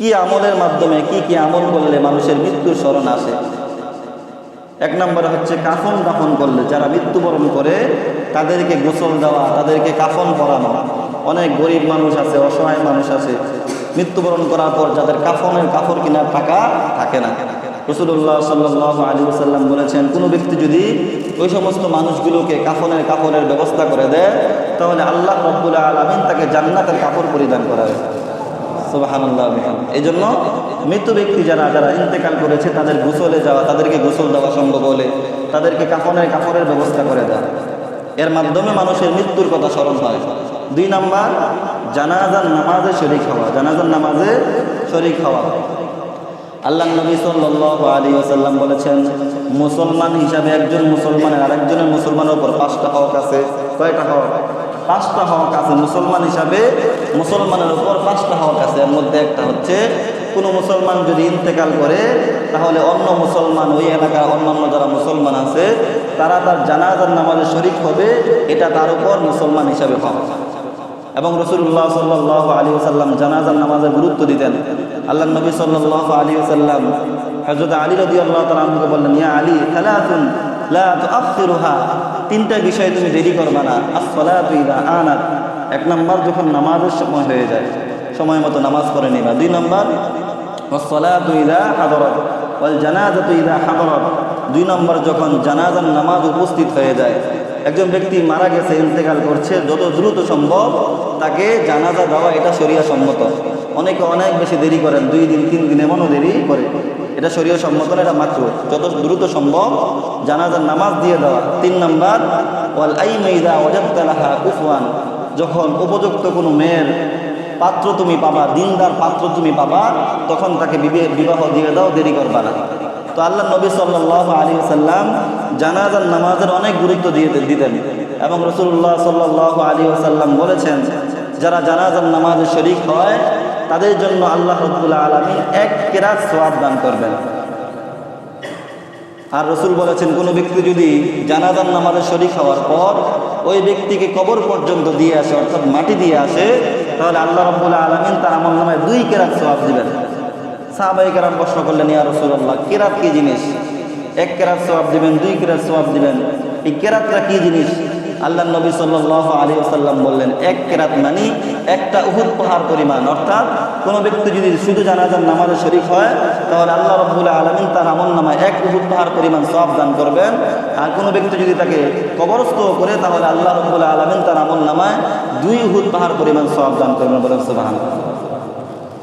কি আমলের মাধ্যমে, কি কি আমল করলে মানুষের মৃত্যুর স্মরণ আসে? এক নম্বরে হচ্ছে কাফন দাফন করলে, যারা মৃত্যুবরণ করে, তাদেরকে গোসল দেওয়া, তাদেরকে কাফন পরানো। অনেক গরিব মানুষ আছে, অসহায় মানুষ আছে। মৃত্যুবরণ করার পর যাদের কাফনের কাপড় কেনার টাকা থাকে না। রসুল্লাহ সাল্লাহ আলী সাল্লাম বলেছেন, কোনো ব্যক্তি যদি ওই সমস্ত মানুষগুলোকে কাফনের কাপড়ের ব্যবস্থা করে দেয়, তাহলে আল্লাহ রব্বুল আলমিন তাকে জান্নাতের কাপড় পরিধান করা করাবে। এই জন্য মৃত্যু ব্যক্তি যারা যারা ইন্তেকাল করেছে, তাদের গোসলে যাওয়া, তাদেরকে গোসল দেওয়া সম্ভব হলে তাদেরকে কাফনের কাপড়ের ব্যবস্থা করে দেওয়া। এর মাধ্যমে মানুষের মৃত্যুর কথা স্মরণ হয়। দুই নাম্বার, জানাজার নামাজে শরিক হওয়া, জানাজার নামাজে শরিক হওয়া। আল্লাহ নবী সাল্লাহ আলী আসাল্লাম বলেছেন, মুসলমান হিসাবে একজন মুসলমানের আরেকজনের মুসলমানের উপর পাঁচটা হক আছে। কয়টা হক? পাঁচটা হক আছে মুসলমান হিসাবে, মুসলমানের উপর পাঁচটা হক আছে। এর মধ্যে একটা হচ্ছে, কোনো মুসলমান যদি ইন্তেকাল করে, তাহলে অন্য মুসলমান ওই এলাকার অন্যান্য যারা মুসলমান আছে, তারা তার জানাজার নামাজে শরিক হবে, এটা তার উপর মুসলমান হিসাবে হক এবং রসুল্লাহ সাল্লাহ আলী সাল্লাম জানাজার নামাজের গুরুত্ব দিতেন। আল্লাহ নবী সাল্লাহ আলী সাল্লাম হজরত আলী রদি আল্লাহ তালকে বললেন, ইয়া আলী খালাতুন লা তুআখিরুহা। তিনটা বিষয় তুমি দেরি করবা না। আসসালাতু ইদা আনাত। এক নম্বর, যখন নামাজের সময় হয়ে যায়, সময় মতো নামাজ পড়ে নিবা। দুই নম্বর, ওয়াসসালাতু ইদা হাদরাত, ওয়াল জানাজাতু ইদা হাদরাত। দুই নম্বর, যখন জানাজার নামাজ উপস্থিত হয়ে যায়, একজন ব্যক্তি মারা গেছে, ইন্তেকাল করছে, যত দ্রুত সম্ভব তাকে জানাজা দেওয়া এটা সরিয়া সম্মত অনেকে অনেক বেশি দেরি করেন, দুই দিন, তিন দিন এমনও দেরি করে। এটা সরিয়া সম্মত এটা মাত্র যত দ্রুত সম্ভব জানাজার নামাজ দিয়ে দেওয়া। তিন নাম্বার, ওয়াল আই মেইদা ওয়াজাত্তালাহা কুফওয়ান। যখন উপযুক্ত কোনো মেয়ের পাত্র তুমি পাবা, দিনদার পাত্র তুমি পাবা, তখন তাকে বিবে- বিবাহ দিয়ে দাও, দেরি করবা না। তো আল্লাহ নবী সাল্লাহ আলী সাল্লাম জানাজার নামাজের অনেক গুরুত্ব দিয়ে দিতেন। এবং রসুল্লাহ সাল্লাহ আলী সাল্লাম বলেছেন, যারা জানাজার নামাজে শরিক হয় তাদের জন্য আল্লাহ রবুল্লাহ আলমী এক কেরাত সোয়াব দান করবেন। আর রসুল বলেছেন, কোনো ব্যক্তি যদি জানাজার নামাজে শরিক হওয়ার পর ওই ব্যক্তিকে কবর পর্যন্ত দিয়ে আসে, অর্থাৎ মাটি দিয়ে আসে, তাহলে আল্লাহ রবুল্লাহ আলমিন তার আমার নামায় দুই কেরাত সোয়াব দিবেন। সাহাবাই কেরাম প্রশ্ন করলেন, ইয়া রসুল্লাহ কেরাত কি জিনিস? এক কেরাত সোয়াব দিবেন, দুই কেরাত সোয়াব দিবেন। এই কেরাতটা কি জিনিস? আল্লাহ নবী সাল্লাহ আলী আসাল্লাম বললেন, এক কেরাত মানি, একটা উহুদ পাহাড় পরিমাণ। অর্থাৎ কোনো ব্যক্তি যদি শুধু জানাজার নামাজে শরিক হয়, তাহলে আল্লাহ রব্বুল্লাহ আলমিন তার আমল নামায় এক উহুদ পাহাড় পরিমাণ সব দান করবেন। আর কোনো ব্যক্তি যদি তাকে কবরস্থ করে, তাহলে আল্লাহ রব্বুল্লাহ আলমিন তার আমল নামায় দুই উহুদ পাহাড় পরিমাণ সব দান করবেন বলেন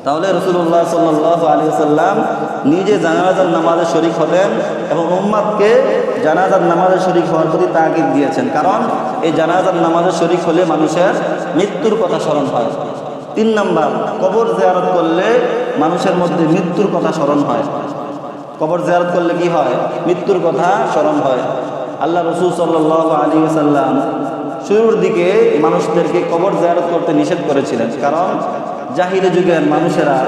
তাহলে রসুল্লাহ সাল্লাহ আলী সাল্লাম নিজে জানাজার নামাজে শরিক হতেন এবং উম্মাদকে জানাজার নামাজে শরিক হওয়ার প্রতি তাগিদ দিয়েছেন। কারণ এই জানাজার নামাজে শরিক হলে মানুষের মৃত্যুর কথা স্মরণ হয়। তিন নাম্বার, কবর জিয়ারত করলে মানুষের মধ্যে মৃত্যুর কথা স্মরণ হয়। কবর জিয়ারত করলে কি হয়? মৃত্যুর কথা স্মরণ হয়। আল্লাহ রসুল সাল্লাহ আলী সাল্লাম শুরুর দিকে মানুষদেরকে কবর জিয়ারত করতে নিষেধ করেছিলেন। কারণ জাহিরে যুগের মানুষেরা,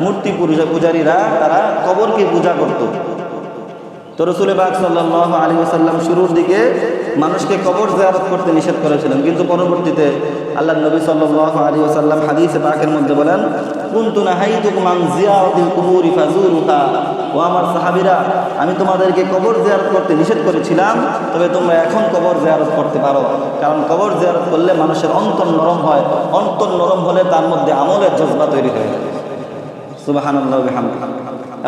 মূর্তি পূজা পূজারীরা, তারা কবরকে পূজা করত। তো রসুল বাগ সাল্লাহ আলী সাল্লাম শুরুর দিকে মানুষকে কবর জিয়ারত করতে নিষেধ করেছিলেন। কিন্তু পরবর্তীতে আল্লাহ নবী সাল্লাহ আলী সাল্লাম হাদিসে পাকের মধ্যে বলেন, কুন্তু নাহাইতুকুমান জিয়ারতিল কুবুরি ফাজুরুহা ও আমার সাহাবিরা, আমি তোমাদেরকে কবর জিয়ারত করতে নিষেধ করেছিলাম, তবে তোমরা এখন কবর জিয়ারত করতে পারো। কারণ কবর জিয়ারত করলে মানুষের অন্তর নরম হয়। অন্তর নরম হলে তার মধ্যে আমলের জজবা তৈরি হয়ে। যায় সুবাহানুল্লাহ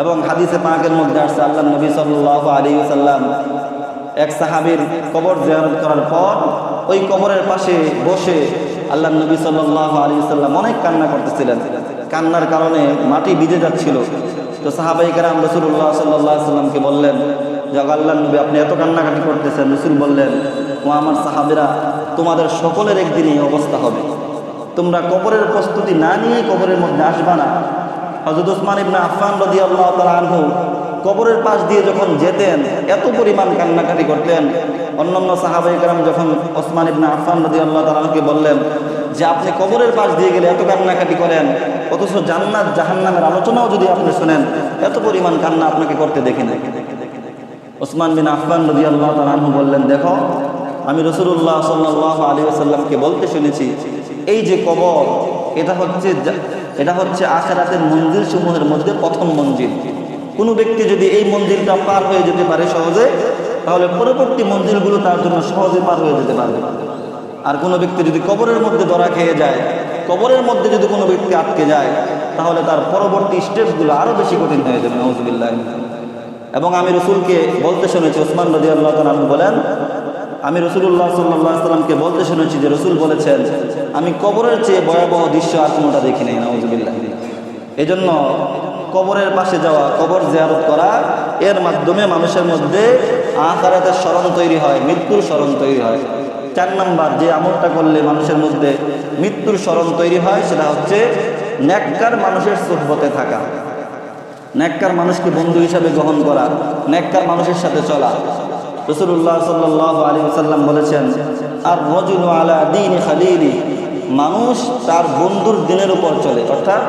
এবং হাদিসে পাঁকের মধ্যে আসছে, আল্লাহ নবী সাল্লাহ আলী সাল্লাম এক সাহাবীর কবর জিয়ারত করার পর ওই কবরের পাশে বসে আল্লাহ নবী সাল্লাহ আলী সাল্লাম অনেক কান্না করতেছিলেন। কান্নার কারণে মাটি ভিজে যাচ্ছিল। তো সাহাবাই কারাম রসুল্লাহ সাল্লাহ সাল্লামকে বললেন আল্লাহ নবী, আপনি এত কান্নাকাটি করতেছেন। রসুল বললেন, ও আমার সাহাবিরা, তোমাদের সকলের একদিন এই অবস্থা হবে। তোমরা কবরের প্রস্তুতি না নিয়ে কবরের মধ্যে আসবা না। হজরত ওসমান ইবনা আফান রদি আল্লাহ তালা আনহু কবরের পাশ দিয়ে যখন যেতেন, এত পরিমাণ কান্নাকাটি করতেন। অন্যান্য সাহাবাই কালাম যখন ওসমান ইবনা আফান রদি আল্লাহ তালাকে বললেন যে, আপনি কবরের পাশ দিয়ে গেলে এত কান্নাকাটি করেন, অথচ জান্নাত জাহান্নামের আলোচনাও যদি আপনি শোনেন, এত পরিমাণ কান্না আপনাকে করতে দেখি না ওসমান বিন আফান রদি আল্লাহ তালাহু বললেন, দেখো, আমি রসুল্লাহ সাল্লাহ আলী আসাল্লামকে বলতে শুনেছি, এই যে কবর, এটা হচ্ছে এটা হচ্ছে আখেরাতের মঞ্জিল সমূহের মধ্যে প্রথম মঞ্জিল কোনো ব্যক্তি যদি এই মঞ্জিলটা পার হয়ে যেতে পারে সহজে, তাহলে পরবর্তী মঞ্জিলগুলো তার জন্য সহজে পার হয়ে যেতে পারবে। আর কোনো ব্যক্তি যদি কবরের মধ্যে ধরা খেয়ে যায়, কবরের মধ্যে যদি কোনো ব্যক্তি আটকে যায়, তাহলে তার পরবর্তী স্টেপগুলো আরও বেশি কঠিন হয়ে যাবে নজবিল্লাহ এবং আমি রসুলকে বলতে শুনেছি, ওসমান রদি আল্লাহ বলেন, আমি রসুল্লাহ সাল্লাহ সাল্লামকে বলতে শুনেছি যে রসুল বলেছেন আমি কবরের চেয়ে ভয়াবহ দৃশ্য আর কোনোটা দেখি নাই নজবিল্লাহ এই জন্য কবরের পাশে যাওয়া, কবর জেয়ারত করা, এর মাধ্যমে মানুষের মধ্যে আকারাতের স্মরণ তৈরি হয়, মৃত্যুর স্মরণ তৈরি হয়। চার নাম্বার, যে আমলটা করলে মানুষের মধ্যে মৃত্যুর স্মরণ তৈরি হয়, সেটা হচ্ছে ন্যাক্কার মানুষের সুহবতে থাকা। ন্যাক্কার মানুষকে বন্ধু হিসাবে গ্রহণ করা, ন্যাক্কার মানুষের সাথে চলা। রসুল্লাহ সাল্লাহ আলী সাল্লাম বলেছেন, আর রজুল আলা দিন খালিলি। মানুষ তার বন্ধুর দিনের উপর চলে, অর্থাৎ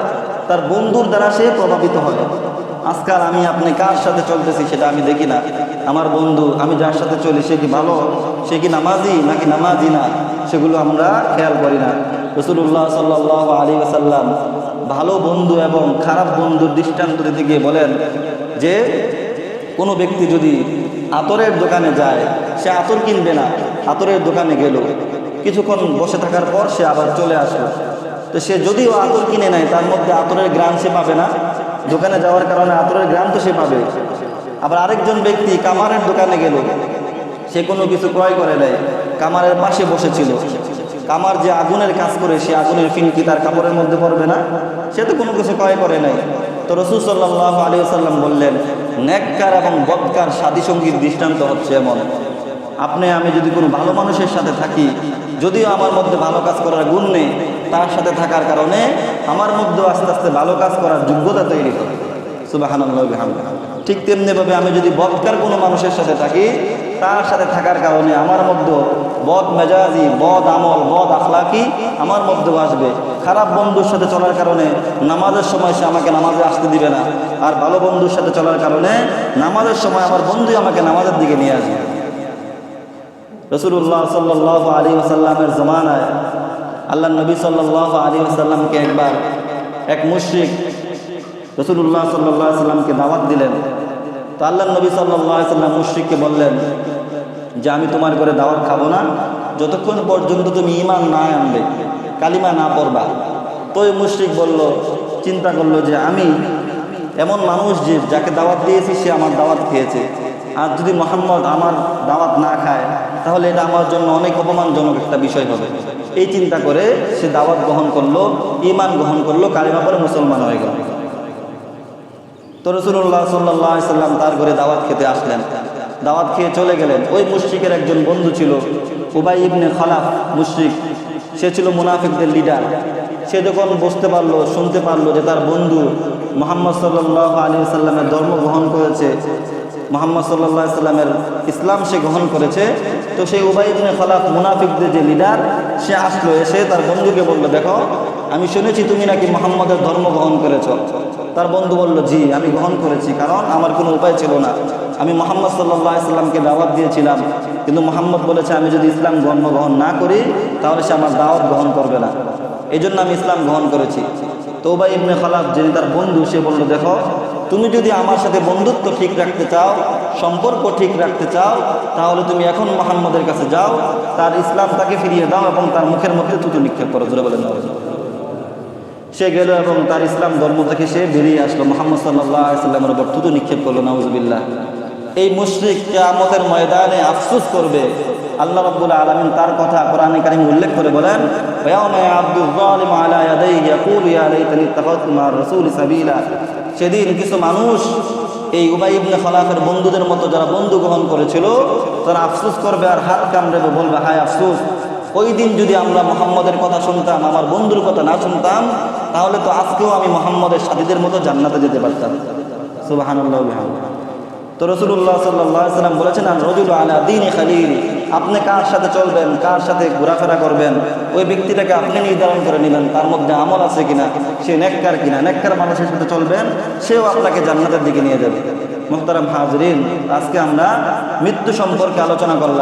তার বন্ধুর দ্বারা সে প্রভাবিত হয়। আজকাল আমি আপনি কার সাথে চলতেছি সেটা আমি দেখি না। আমার বন্ধু, আমি যার সাথে চলি, সে কি ভালো? সে কি নামাজি নাকি নামাজি না? সেগুলো আমরা খেয়াল করি না। রসুল্লাহ সাল্লাহ আলী আসাল্লাম ভালো বন্ধু এবং খারাপ বন্ধুর দৃষ্টান্ত দিতে গিয়ে বলেন যে, কোনো ব্যক্তি যদি আতরের দোকানে যায়, সে আতর কিনবে না, আতরের দোকানে গেল। কিছুক্ষণ বসে থাকার পর সে আবার চলে আসলো। তো সে যদিও আতর কিনে নেয়, তার মধ্যে আতরের গ্রাম সে পাবে না। দোকানে যাওয়ার কারণে আতরের গ্রাম তো সে পাবে। আবার আরেকজন ব্যক্তি কামারের দোকানে গেল। সে কোনো কিছু ক্রয় করে নেয় কামারের পাশে বসেছিল। কামার যে আগুনের কাজ করে, সে আগুনের ফিনকি তার কাপড়ের মধ্যে পড়বে না। সে তো কোনো কিছু ক্রয় করে নাই। তো রসুল সাল্লাহ আলী সাল্লাম বললেন, নেককার এবং বদকার সাদী সঙ্গীর দৃষ্টান্ত হচ্ছে এমন। আপনি, আমি যদি কোনো ভালো মানুষের সাথে থাকি, যদিও আমার মধ্যে ভালো কাজ করার গুণ নেই, তার সাথে থাকার কারণে আমার মধ্যেও আস্তে আস্তে ভালো কাজ করার যোগ্যতা তৈরি করে সুবাহান্লাহ ঠিক তেমনিভাবে আমি যদি বদকার কোনো মানুষের সাথে থাকি, তার সাথে থাকার কারণে আমার মধ্যে বদ মেজাজি, বদ আমল, বদ আখলাকি আমার মধ্যেও আসবে। খারাপ বন্ধুর সাথে চলার কারণে নামাজের সময় সে আমাকে নামাজে আসতে দিবে না। আর ভালো বন্ধুর সাথে চলার কারণে নামাজের সময় আমার বন্ধুই আমাকে নামাজের দিকে নিয়ে আসবে। রসুল্লাহ সাল্লাহ আলী আসাল্লামের জমানায় আল্লাহ নবী সাল্লাহ আলী আসাল্লামকে একবার এক মুশ্রিক রসুল্লাহ সাল্লাহ সাল্লামকে দাওয়াত দিলেন। তো আল্লাহ নবী সাল্লাহ সাল্লাম মুশ্রিককে বললেন যে, আমি তোমার করে দাওয়াত খাব না। যতক্ষণ পর্যন্ত তুমি ইমান না আনবে, কালিমা না পড়বা। তো ওই মুশ্রিক বলল, চিন্তা করল যে, আমি এমন মানুষ যে, যাকে দাওয়াত দিয়েছি, সে আমার দাওয়াত খেয়েছে। আর যদি মোহাম্মদ আমার দাওয়াত না খায়, তাহলে এটা আমার জন্য অনেক অপমানজনক একটা বিষয় হবে। এই চিন্তা করে সে দাওয়াত গ্রহণ করল ইমান গ্রহণ করল, কালিমা পরে মুসলমান হয়ে গেল। তো রসুল্লাহ সাল্লাহ সাল্লাম তার ঘরে দাওয়াত খেতে আসলেন। দাওয়াত খেয়ে চলে গেলেন। ওই মুশ্রিকের একজন বন্ধু ছিল, উবাই ইবনে খালাফ মুশ্রিক। সে ছিল মুনাফিকদের লিডার সে যখন বুঝতে পারল, শুনতে পারল যে তার বন্ধু মোহাম্মদ সাল্লাহ আলী সাল্লামের ধর্ম গ্রহণ করেছে মোহাম্মদ সাল্লাহ সাল্লামের ইসলাম সে গ্রহণ করেছে। তো সেই উবাই ইবনে খালাফ মুনাফিকদের যে লিডার সে আসলো, এসে তার বন্ধুকে বলল, দেখো, আমি শুনেছি তুমি নাকি মোহাম্মদের ধর্ম গ্রহণ করেছ। তার বন্ধু বলল, জি, আমি গ্রহণ করেছি, কারণ আমার কোনো উপায় ছিল না। আমি মোহাম্মদ সাল্লাহ ইসলামকে দাওয়াত দিয়েছিলাম, কিন্তু মোহাম্মদ বলেছে, আমি যদি ইসলাম গ্রহণ গ্রহণ না করি, তাহলে সে আমার দাওয়াত গ্রহণ করবে না। এই জন্য আমি ইসলাম গ্রহণ করেছি। তো উবাই ইবনে খালাফ, যিনি তার বন্ধু, সে বলল, দেখো তুমি যদি আমার সাথে বন্ধুত্ব ঠিক রাখতে চাও, সম্পর্ক ঠিক রাখতে চাও, তাহলে তুমি এখন মোহাম্মদের কাছে যাও, তার ইসলাম তাকে ফিরিয়ে দাও এবং তার মুখের মধ্যে তুতু নিক্ষেপ করো ধরে বলেন সে গেল এবং তার ইসলাম ধর্ম থেকে সে বেরিয়ে আসলো। মোহাম্মদ সাল্লাহ সাল্লামের উপর থুতু নিক্ষেপ করল নওয়াজবিল্লাহ এই মুশরিক কেয়ামতের ময়দানে আফসুস করবে আল্লাহ রব্বুল আলমিন তার কথা কোরআনে কারিম উল্লেখ করে বলেন সেদিন কিছু মানুষ এই উবাই ইবনে খলাফের বন্ধুদের মতো যারা বন্ধু গ্রহণ করেছিল, তারা আফসুস করবে আর হাত কামড়েবে, বলবে, হায় আফসুস, ওই দিন যদি আমরা মোহাম্মদের কথা শুনতাম, আমার বন্ধুর কথা না শুনতাম, তাহলে তো আজকেও আমি মোহাম্মদের সাথীদের মতো জান্নাতে যেতে পারতাম। সুবাহানুল্লাহ তো রসুল্লাহ সাল্লাহ সাল্লাম বলেছেন রজুল আলা দিন খালিল। আপনি কার সাথে চলবেন, কার সাথে ঘোরাফেরা করবেন, ওই ব্যক্তিটাকে আপনি নির্ধারণ করে নেবেন, তার মধ্যে আমল আছে কিনা, সে নেককার কিনা, নেককার মানুষের সাথে চলবেন, সেও আপনাকে জান্নাতের দিকে নিয়ে যাবে। মোহতারাম হাজরিন, আজকে আমরা মৃত্যু সম্পর্কে আলোচনা করলাম।